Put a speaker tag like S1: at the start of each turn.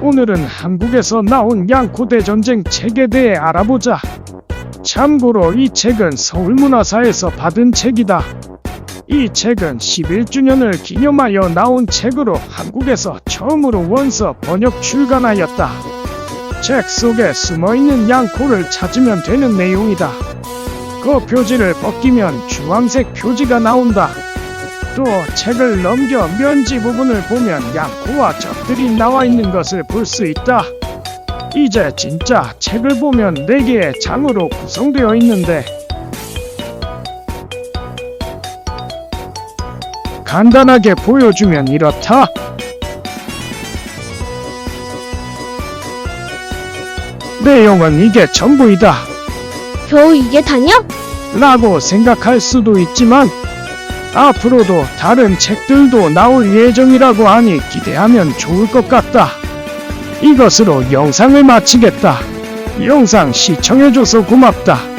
S1: 오늘은 한국에서 나온 양코대 전쟁 책에 대해 알아보자. 참고로 이 책은 서울문화사에서 받은 책이다. 이 책은 11주년을 기념하여 나온 책으로 한국에서 처음으로 원서 번역 출간하였다. 책 속에 숨어있는 양코를 찾으면 되는 내용이다. 그 표지를 벗기면 주황색 표지가 나온다. 또 책을 넘겨 면지 부분을 보면 양코와 적들이 나와 있는 것을 볼 수 있다. 이제 진짜 책을 보면 4개의 장으로 구성되어 있는데 간단하게 보여주면 이렇다. 내용은 이게 전부이다.
S2: 겨우 이게 다냐?
S1: 라고 생각할 수도 있지만 앞으로도 다른 책들도 나올 예정이라고 하니 기대하면 좋을 것 같다. 이것으로 영상을 마치겠다. 영상 시청해줘서 고맙다.